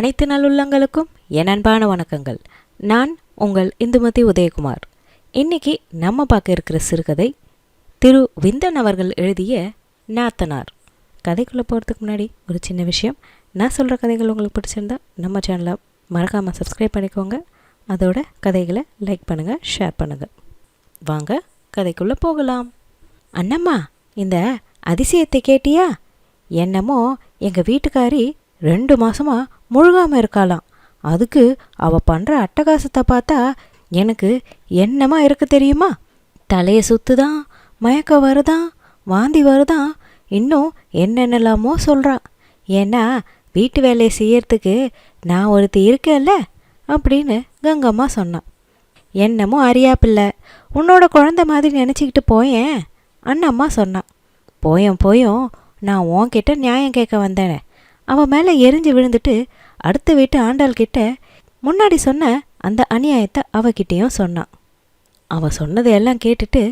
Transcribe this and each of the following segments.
அனைத்து நல்லுள்ளங்களுக்கும் என் அன்பான வணக்கங்கள். நான் உங்கள் இந்துமதி உதயகுமார். இன்னைக்கு நம்ம பார்க்க இருக்கிற சிறுகதை திரு விந்தன் அவர்கள் எழுதிய நாத்தனார். கதைக்குள்ளே போகிறதுக்கு முன்னாடி ஒரு சின்ன விஷயம். நான் சொல்கிற கதைகள் உங்களுக்கு பிடிச்சிருந்தா நம்ம சேனலை மறக்காமல் சப்ஸ்கிரைப் பண்ணிக்கோங்க. அதோட கதைகளை லைக் பண்ணுங்கள் ஷேர் பண்ணுங்கள் வாங்க கதைக்குள்ளே போகலாம். அண்ணம்மா இந்த அதிசயத்தை கேட்டியா? என்னமோ எங்கள் வீட்டுக்காரி ரெண்டு மாதமாக முழுகாமல் இருக்காளாம். அதுக்கு அவள் பண்ணுற அட்டகாசத்தை பார்த்தா எனக்கு என்னமா இருக்கு தெரியுமா? தலையை சுத்துதான் மயக்கம் வருதான் வாந்தி வருதான் இன்னும் என்னென்னலாமோ சொல்றா. ஏன்னா வீட்டு வேலையை செய்யறதுக்கு நான் ஒருத்தி இருக்கேல்ல அப்படின்னு கங்கம்மா சொன்னான். என்னமோ அறியாப்பில்ல. உன்னோட குழந்தை மாதிரி நினச்சிக்கிட்டு போயேன் அண்ணம்மா சொன்னான். போயும் போயும் நான் உன்கிட்ட நியாயம் கேட்க வந்தேனே. அவன் மேலே எரிஞ்சு விழுந்துட்டு அடுத்த வீட்டு ஆண்டாள் கிட்ட முன்னாடி சொன்ன அந்த அநியாயத்தை அவகிட்டேயும் சொன்னான். அவள் சொன்னதை எல்லாம் கேட்டுட்டு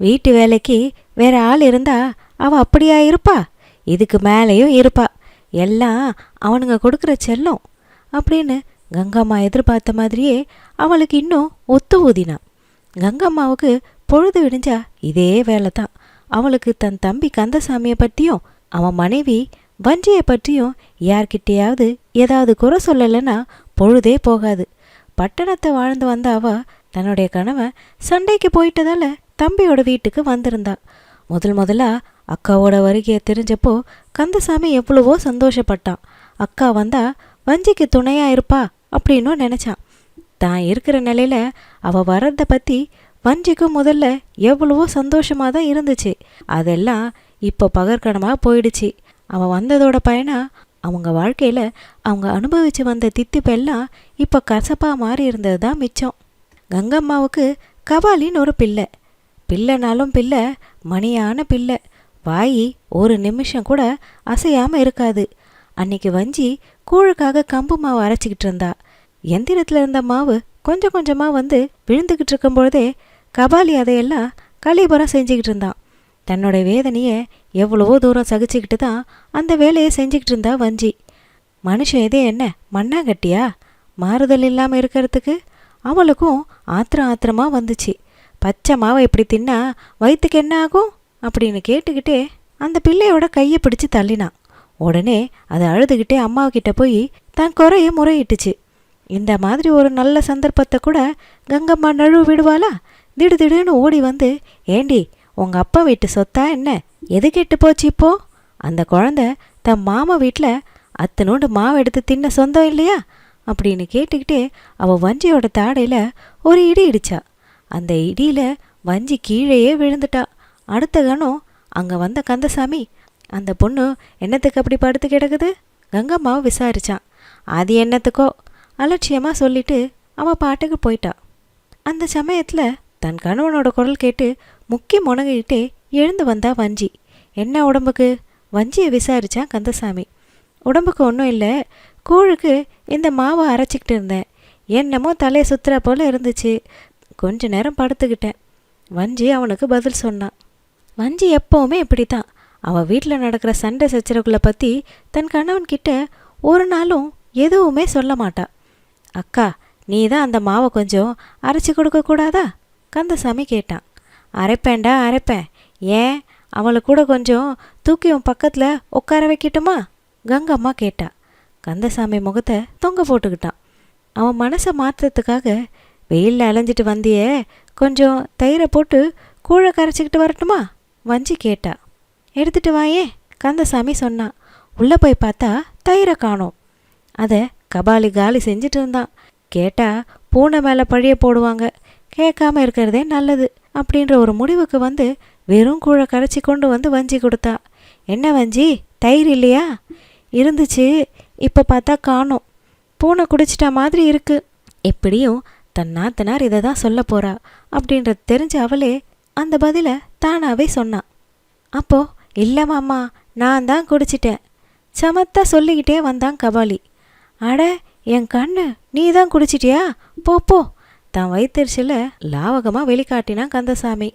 வீட்டு வேலைக்கு வேற ஆள் இருந்தா அவ அப்படியா இருப்பா? இதுக்கு மேலேயும் இருப்பா. எல்லாம் அவனுங்க கொடுக்குற செல்லம் அப்படின்னு கங்கம்மா எதிர்பார்த்த மாதிரியே அவளுக்கு இன்னும் ஒத்து ஊதினான். கங்கம்மாவுக்கு பொழுது விடிஞ்சா இதே வேலை தான் அவளுக்கு தன் தம்பி கந்தசாமியை பற்றியும் அவன் மனைவி வஞ்சியை பற்றியும் யார்கிட்டயாவது ஏதாவது குறை சொல்லலைன்னா பொழுதே போகாது. பட்டணத்தை வாழ்ந்து வந்த அவ தன்னுடைய கணவன் சண்டைக்கு போயிட்டதால தம்பியோட வீட்டுக்கு வந்திருந்தா. முதல் முதலா அக்காவோட வருகையை தெரிஞ்சப்போ கந்தசாமி எவ்வளவோ சந்தோஷப்பட்டான். அக்கா வந்தா வஞ்சிக்கு துணையா இருப்பா அப்படின்னும் நினைச்சான். தான் இருக்கிற நிலையில அவ வர்றதை பத்தி வஞ்சிக்கும் முதல்ல எவ்வளவோ சந்தோஷமா தான் இருந்துச்சு. அதெல்லாம் இப்போ பகற்கடமாக போயிடுச்சு. அவன் வந்ததோட பயனா? அவங்க வாழ்க்கையில அவங்க அனுபவிச்சு வந்த தித்திப்பெல்லாம் இப்போ கசப்பா மாறி இருந்தது தான் மிச்சம். கங்கம்மாவுக்கு கபாலின்னு ஒரு பிள்ளை. பிள்ளைனாலும் பிள்ளை மணியான பிள்ளை. வாய் ஒரு நிமிஷம் கூட அசையாம இருக்காது. அன்னைக்கு வஞ்சி கூழுக்காக கம்பு மாவு அரைச்சிக்கிட்டு இருந்தா. எந்திரத்துல இருந்த மாவு கொஞ்சம் கொஞ்சமா வந்து விழுந்துகிட்டு இருக்கும்பொழுதே கபாலி அதையெல்லாம் கலிபுரம் செஞ்சுக்கிட்டு இருந்தான். தன்னோட வேதனையை எவ்வளவோ தூரம் சகிச்சுக்கிட்டு தான் அந்த வேலையை செஞ்சுக்கிட்டு இருந்தா வஞ்சி. மனுஷன் இதே என்ன மண்ணாங்கட்டியா மாறுதல் இல்லாமல் இருக்கிறதுக்கு அவளுக்கும் ஆத்திரம் ஆத்திரமா வந்துச்சு. பச்சை மாவை இப்படி தின்னா வயிற்றுக்கு என்ன ஆகும்? அப்படின்னு கேட்டுக்கிட்டே அந்த பிள்ளையோட கையை பிடிச்சி தள்ளினான். உடனே அது அழுதுகிட்டே அம்மாவுக்கிட்ட போய் தன் குறைய முறையிட்டுச்சு. இந்த மாதிரி ஒரு நல்ல சந்தர்ப்பத்தை கூட கங்கம்மா நழுவு விடுவாளா? திடுதிடுன்னு ஓடி வந்து ஏண்டி உங்க அப்பா வீட்டு சொத்தா என்ன? எது கெட்டு போச்சு இப்போ? அந்த குழந்தை தன் மாமா வீட்டில் அத்தனோண்டு மாவு எடுத்து தின்ன சொந்தம் இல்லையா? அப்படின்னு கேட்டுக்கிட்டே அவள் வஞ்சியோட தாடையில ஒரு இடி இடிச்சா. அந்த இடியில வஞ்சி கீழேயே விழுந்துட்டா. அடுத்த கணம் அங்க வந்த கந்தசாமி அந்த பொண்ணு என்னத்துக்கு அப்படி படுத்து கிடக்குது? கங்கம்மாவை விசாரிச்சான். அது என்னத்துக்கோ? அலட்சியமா சொல்லிட்டு அவன் பாட்டுக்கு போயிட்டா. அந்த சமயத்துல தன் கணவனோட குரல் கேட்டு முக்கி முணங்கிக்கிட்டே எழுந்து வந்தா வஞ்சி. என்ன உடம்புக்கு? வஞ்சியை விசாரிச்சான் கந்தசாமி. உடம்புக்கு ஒன்றும் இல்லை. கூழுக்கு இந்த மாவை அரைச்சிக்கிட்டு இருந்தேன். என்னமோ தலையை சுற்றுற போல இருந்துச்சு. கொஞ்ச நேரம் படுத்துக்கிட்டேன். வஞ்சி அவனுக்கு பதில் சொன்னான் வஞ்சி எப்போவுமே இப்படி தான் அவள் வீட்டில் நடக்கிற சண்டை சச்சரவுகளை பற்றி தன் கணவன்கிட்ட ஒரு நாளும் எதுவுமே சொல்ல மாட்டா. அக்கா நீ தான் அந்த மாவை கொஞ்சம் அரைச்சி கொடுக்கக்கூடாதா கந்தசாமி கேட்டான். அரைப்பேன்டா அரைப்பேன். ஏன்? அவளை கூட கொஞ்சம் தூக்கி உன் பக்கத்தில் உட்கார வைக்கட்டுமா? கங்கம்மா கேட்டா. கந்தசாமி முகத்தை தொங்க போட்டுக்கிட்டான். அவன் மனசை மாற்றுறதுக்காக வெயிலில் அலைஞ்சிட்டு வந்தியே கொஞ்சம் தயிரை போட்டு கூழை கரைச்சிக்கிட்டு வரட்டுமா? வஞ்சி கேட்டா. எடுத்துட்டு வாயே கந்தசாமி சொன்னான். உள்ளே போய் பார்த்தா தயிரை காணோம். அதை கபாலி காலி செஞ்சுட்டு இருந்தான். கேட்டால் பூனை மேலே பழிய போடுவாங்க. கேட்காம இருக்கிறதே நல்லது. அப்படின்ற ஒரு முடிவுக்கு வந்து வெறும் கூழை கரைச்சி கொண்டு வந்து வஞ்சி கொடுத்தா. என்ன வஞ்சி? தயிர் இல்லையா? இருந்துச்சு. இப்போ பார்த்தா காணும். பூனை குடிச்சிட்ட மாதிரி இருக்குது எப்படியும் தன் நாத்தனார் இதை தான் சொல்ல போகிறா அப்படின்றது தெரிஞ்ச அவளே அந்த பதிலை தானாவே சொன்னான் அப்போ இல்லை மாமா நான் தான் குடிச்சிட்டேன். சமத்தா சொல்லிக்கிட்டே வந்தான் கபாலி. அட என் கண்ணு நீ தான் குடிச்சிட்டியா? போ போ. தான் வயிற்றுச்சில லாவகமாக வெளிக்காட்டினான் கந்தசாமி.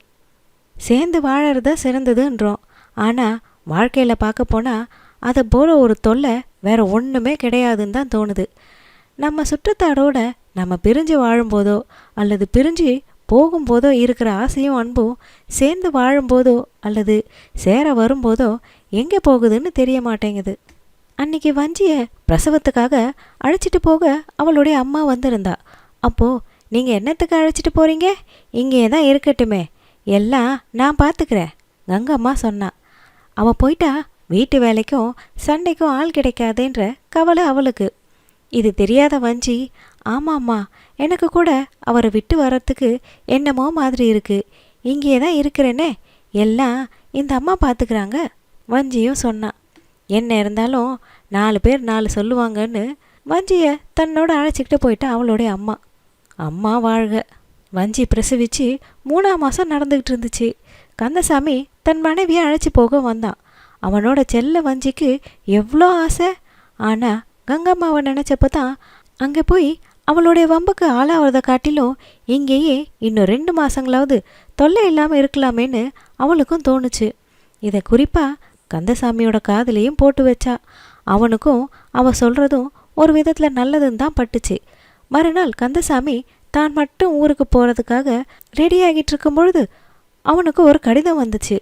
சேர்ந்து வாழறத சிறந்ததுன்றோம். ஆனால் வாழ்க்கையில் பார்க்க போனால் அதை போல ஒரு தொல்லை வேற ஒன்றுமே கிடையாதுன்னு தான் தோணுது. நம்ம சுற்றத்தாடோட நம்ம பிரிஞ்சு வாழும்போதோ அல்லது பிரிஞ்சு போகும்போதோ இருக்கிற ஆசையும் அன்பும் சேர்ந்து வாழும்போதோ அல்லது சேர வரும்போதோ எங்கே போகுதுன்னு தெரிய மாட்டேங்குது. அன்னைக்கு வஞ்சியை பிரசவத்துக்காக அழைச்சிட்டு போக அவளுடைய அம்மா வந்திருந்தா. அப்போது நீங்கள் என்னத்துக்கு அழைச்சிட்டு போறீங்க? இங்கே தான் இருக்கட்டுமே. எல்லாம் நான் பார்த்துக்கிறேன் கங்கம்மா சொன்னா. அவன் போயிட்டா வீட்டு வேலைக்கும் சண்டைக்கும் ஆள் கிடைக்காதேன்ற கவலை அவளுக்கு. இது தெரியாத வஞ்சி ஆமாம்மா எனக்கு கூட அவரை விட்டு வர்றதுக்கு என்னமோ மாதிரி இருக்கு. இங்கே தான் இருக்கிறேனே. எல்லாம் இந்த அம்மா பார்த்துக்கிறாங்க வஞ்சியும் சொன்னான் என்ன இருந்தாலும் நாலு பேர் நாலு சொல்லுவாங்கன்னு வஞ்சியை தன்னோட அழைச்சிக்கிட்டு போயிட்டா அவளுடைய அம்மா. அம்மா வாழ்க. வஞ்சி பிரசவிச்சு மூணாம் மாதம் நடந்துக்கிட்டு இருந்துச்சு. கந்தசாமி தன் மனைவியை அழைச்சி போக வந்தான். அவனோட செல்ல வஞ்சிக்கு எவ்வளோ ஆசை? ஆனால் கங்கம்மாவை நினச்சப்ப தான் அங்கே போய் அவளுடைய வம்புக்கு ஆளாவதை காட்டிலும் இங்கேயே இன்னும் ரெண்டு மாதங்களாவது தொல்லை இல்லாமல் இருக்கலாமேன்னு அவளுக்கும் தோணுச்சு. இதை குறிப்பாக கந்தசாமியோட காதலையும் போட்டு வச்சா. அவனுக்கும் அவள் சொல்கிறதும் ஒரு விதத்தில் நல்லதுன்னு தான் பட்டுச்சு. மறுநாள் கந்தசாமி தான் மட்டும் ஊருக்கு போகிறதுக்காக ரெடி ஆகிட்டு இருக்கும் பொழுது அவனுக்கு ஒரு கடிதம் வந்துச்சு.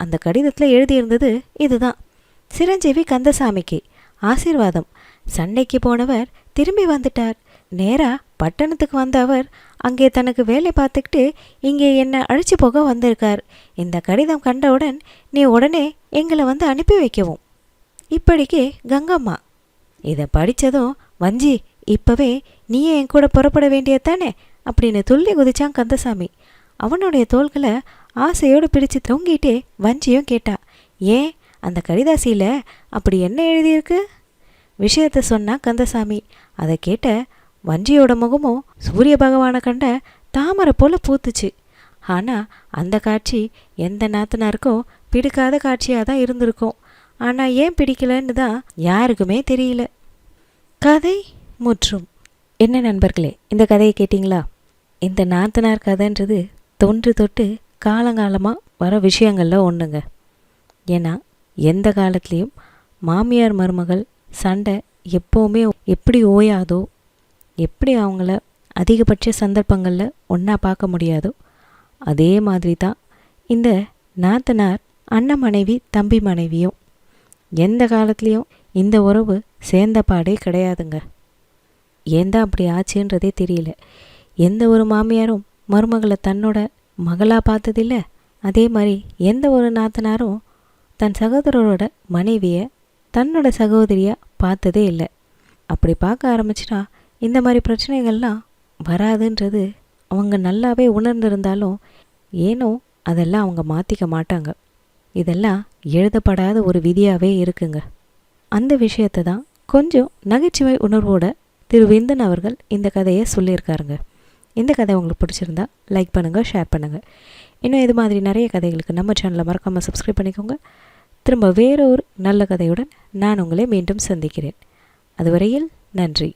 அந்த கடிதத்தில் எழுதியிருந்தது இதுதான். சிரஞ்சீவி கந்தசாமிக்கு ஆசீர்வாதம். சண்டைக்கு போனவர் திரும்பி வந்துட்டார். நேராக பட்டணத்துக்கு வந்த அவர் அங்கே தனக்கு வேலை பார்த்துக்கிட்டு இங்கே என்னை அழிச்சு போக வந்திருக்கார். இந்த கடிதம் கண்டவுடன் நீ உடனே எங்களை வந்து அனுப்பி வைக்கவும். இப்படிக்கு கங்கம்மா. இதை படித்ததும் வஞ்சி இப்பவே நீயே என் கூட புறப்பட வேண்டியதானே அப்படின்னு துள்ளி குதிச்சான் கந்தசாமி. அவனுடைய தோள்களை ஆசையோடு பிடிச்சு தொங்கிட்டே வஞ்சியும் கேட்டா ஏன்? அந்த கடிதாசியில அப்படி என்ன எழுதியிருக்கு? விஷயத்த சொன்னா கந்தசாமி. அதை கேட்ட வஞ்சியோட முகமும் சூரிய பகவானை கண்ட தாமரை போல பூத்துச்சு. ஆனா அந்த காட்சி எந்த நாத்தனாருக்கும் பிடிக்காத காட்சியாக தான் இருந்திருக்கும். ஆனா ஏன் பிடிக்கலன்னு தான் யாருக்குமே தெரியல. கதை முற்றும். என்ன நண்பர்களே இந்த கதையை கேட்டிங்களா? இந்த நாத்தனார் கதைன்றது தொன்று தொட்டு காலங்காலமாக வர விஷயங்களில் ஒன்றுங்க ஏன்னா எந்த காலத்துலேயும் மாமியார் மருமகள் சண்டை எப்போவுமே எப்படி ஓயாதோ எப்படி அவங்கள அதிகபட்ச சந்தர்ப்பங்களில் ஒன்றா பார்க்க முடியாதோ அதே மாதிரி தான் இந்த நாத்தனார் அண்ணன் மனைவி தம்பி மனைவியும் எந்த காலத்துலேயும் இந்த உறவு சேர்ந்த பாடே கிடையாதுங்க. ஏன் தான் அப்படி ஆச்சுன்றதே தெரியல. எந்த ஒரு மாமியாரும் மருமகளை தன்னோட மகளாக பார்த்ததில்ல. அதே மாதிரி எந்த ஒரு நாத்தனாரும் தன் சகோதரரோட மனைவியை தன்னோட சகோதரியாக பார்த்ததே இல்லை. அப்படி பார்க்க ஆரம்பிச்சிட்டா இந்த மாதிரி பிரச்சனைகள்லாம் வராதுன்றது அவங்க நல்லாவே உணர்ந்திருந்தாலும் ஏனோ அதெல்லாம் அவங்க மாற்றிக்க மாட்டாங்க. இதெல்லாம் எழுதப்படாத ஒரு விதியாகவே இருக்குங்க. அந்த விஷயத்தை தான் கொஞ்சம் நகைச்சுவை உணர்வோட திரு விந்தன் அவர்கள் இந்த கதையை சொல்லியிருக்காருங்க. இந்த கதை உங்களுக்கு பிடிச்சிருந்தா லைக் பண்ணுங்கள் ஷேர் பண்ணுங்கள் இன்னும் இது மாதிரி நிறைய கதைகளுக்கு நம்ம சேனலை மறக்காமல் சப்ஸ்கிரைப் பண்ணிக்கோங்க. திரும்ப வேறொரு நல்ல கதையுடன் நான் உங்களை மீண்டும் சந்திக்கிறேன். அதுவரையில் நன்றி.